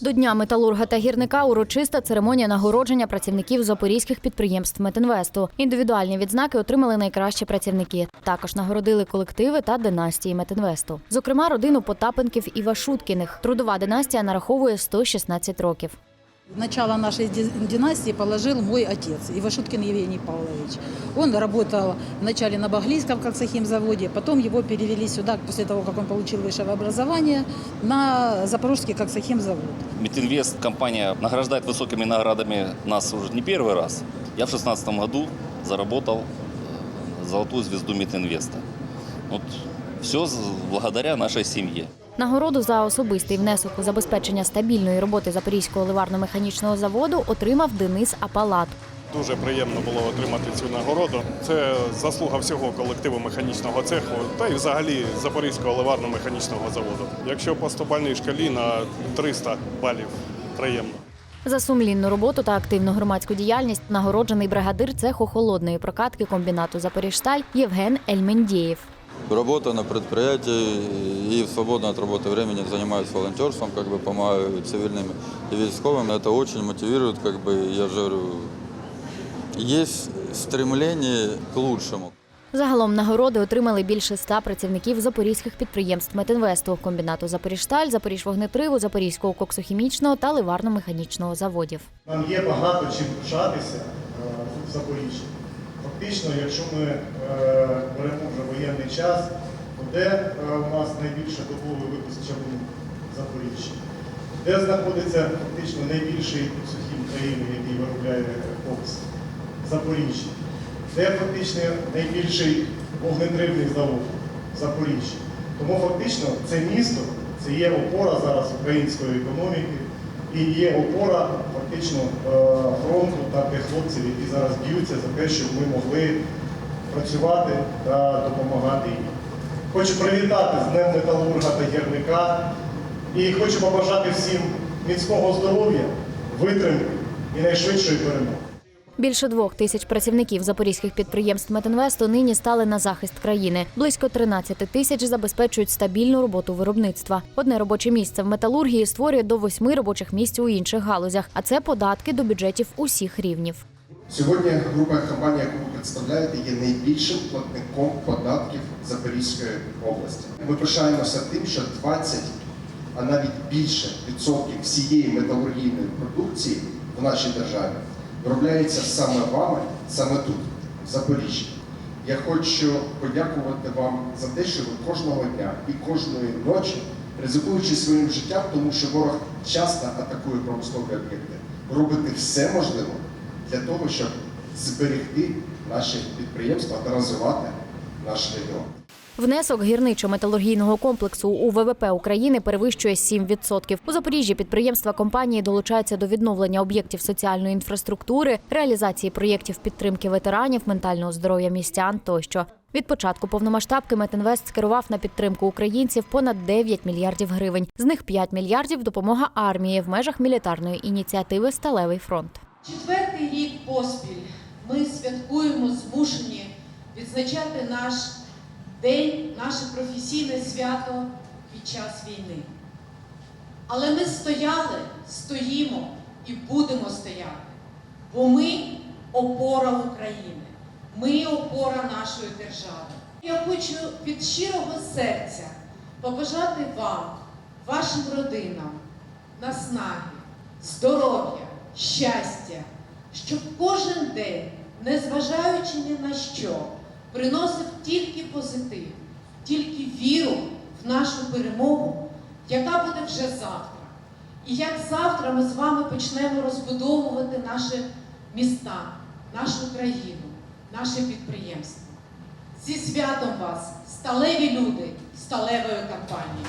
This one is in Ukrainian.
До Дня металурга та гірника урочиста церемонія нагородження працівників запорізьких підприємств Метинвесту. Індивідуальні відзнаки отримали найкращі працівники. Також нагородили колективи та династії Метинвесту. Зокрема, родину Потапенків і Вашуткіних. Трудова династія нараховує 116 років. Начало нашей ди- династии положил мой отец, Ивашуткин Евгений Павлович. Он работал вначале на Баглийском коксохимзаводе, потом его перевели сюда, после того, как он получил высшее образование, на Запорожский коксохимзавод. Митинвест компания награждает высокими наградами нас уже не первый раз. Я в 2016 году заработал э, золотую звезду Митинвеста. Вот все благодаря нашей семье. Нагороду за особистий внесок у забезпечення стабільної роботи Запорізького ливарно-механічного заводу отримав Денис Апалат. Дуже приємно було отримати цю нагороду. Це заслуга всього колективу механічного цеху та й взагалі Запорізького ливарно-механічного заводу. Якщо по 100-бальній шкалі на 300 балів, приємно. За сумлінну роботу та активну громадську діяльність нагороджений бригадир цеху холодної прокатки комбінату Запоріжсталь Євген Ельмендєєв. Работа на предприятии и в свободное от работы времени занимаюсь волонтерством, как бы помогаю цивильным и військовым. Это очень мотивирует, как бы, я же говорю, есть стремление к лучшему. Загалом нагороди отримали більше ста працівників запорізьких підприємств Метинвесту, комбінату Запоріжсталь, Запоріжвогнетриву, Запорізького коксохімічного та ливарно-механічного заводів. Нам є багато чим пишатися е, в Запоріжжі. Фактично, якщо ми е, беремо вже воєнний час, то де е, у нас найбільше добовий випуск чавуну в Запоріжжі? Де знаходиться фактично найбільший сухім країни, який виробляє кокс? Запоріжжі. Де фактично найбільший вогнетривний завод? В Запоріжжі. Тому фактично це місто, це є опора зараз української економіки і є опора фактично е, фронту та тих хлопців, які зараз б'ються за те, щоб ми могли працювати та допомагати їм. Хочу привітати з Днем металурга та гірника і хочу побажати всім міцного здоров'я, витримки і найшвидшої перемоги. Більше двох тисяч працівників запорізьких підприємств Метинвесту нині стали на захист країни. Близько 13 тисяч забезпечують стабільну роботу виробництва. Одне робоче місце в металургії створює до восьми робочих місць у інших галузях, а це податки до бюджетів усіх рівнів. Сьогодні група компаній, яку ви представляєте, є найбільшим платником податків Запорізької області. Ми пишаємося тим, що 20, а навіть більше відсотків всієї металургійної продукції в нашій державі виробляється саме вами, саме тут, в Запоріжжі. Я хочу подякувати вам за те, що ви кожного дня і кожної ночі, ризикуючи своїм життям, тому що ворог часто атакує промислові об'єкти, робите все можливе для того, щоб зберегти наші підприємства та розвивати наш регіон. Внесок гірничо-металургійного комплексу у ВВП України перевищує 7%. У Запоріжжі підприємства компанії долучаються до відновлення об'єктів соціальної інфраструктури, реалізації проєктів підтримки ветеранів, ментального здоров'я містян тощо. Від початку повномасштабки Метинвест скерував на підтримку українців понад 9 мільярдів гривень. З них 5 мільярдів допомога армії в межах мілітарної ініціативи Сталевий фронт. Четвертий рік поспіль ми святкуємо змушені відзначати наш день, наше професійне свято під час війни. Але ми стояли, стоїмо і будемо стояти, бо ми опора України, ми опора нашої держави. Я хочу від щирого серця побажати вам, вашим родинам, наснаги, здоров'я, щастя, щоб кожен день, незважаючи ні на що, приносив тільки позитив, тільки віру в нашу перемогу, яка буде вже завтра. І як завтра ми з вами почнемо розбудовувати наші міста, нашу країну, наше підприємство. Зі святом вас, сталеві люди, сталевої компанії.